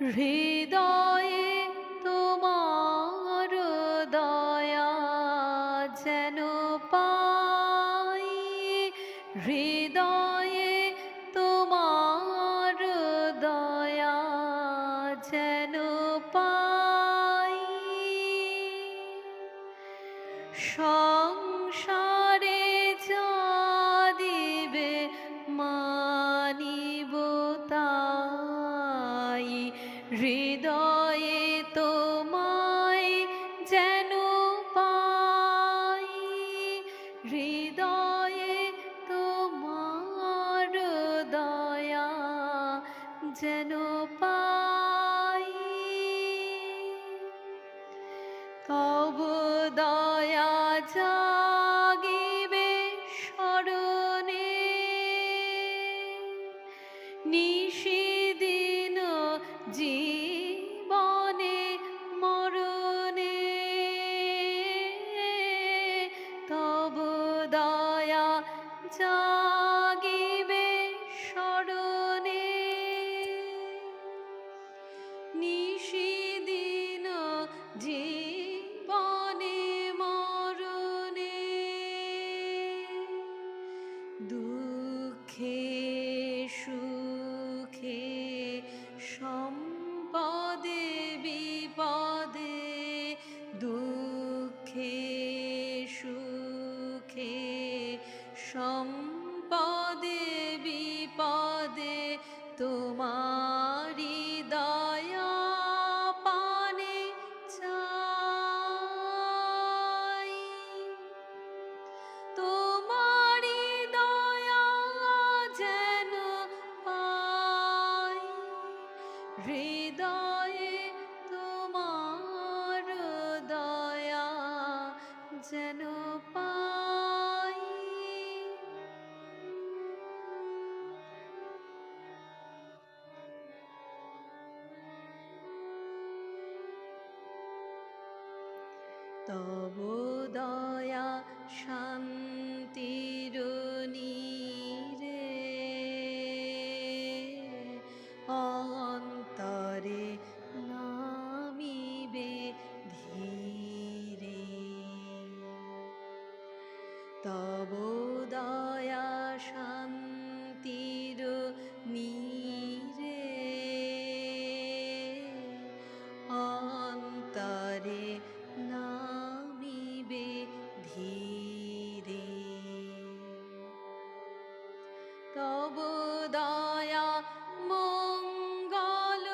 হৃদয়ে তোমার দয়া যেন পাই হৃদয় Don't. 아. তব দয়া শান্তির রে অন্তরে নামিবে ধীরে। তব দয়া শান্তি দয়া মঙ্গল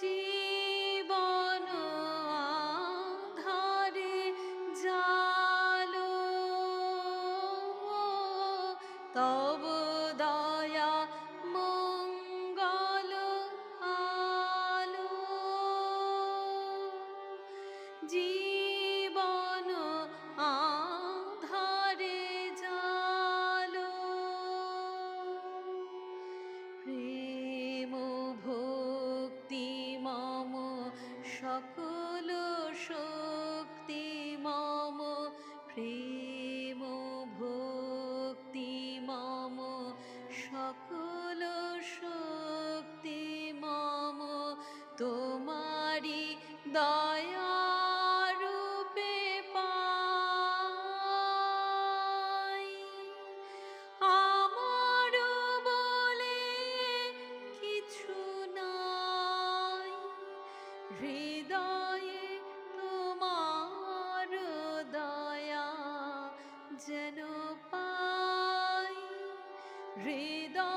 জীবন ঘরে জালো। তব দয়া আলো। হৃদয়ে তোমার দয়া যেন পাই হৃদয়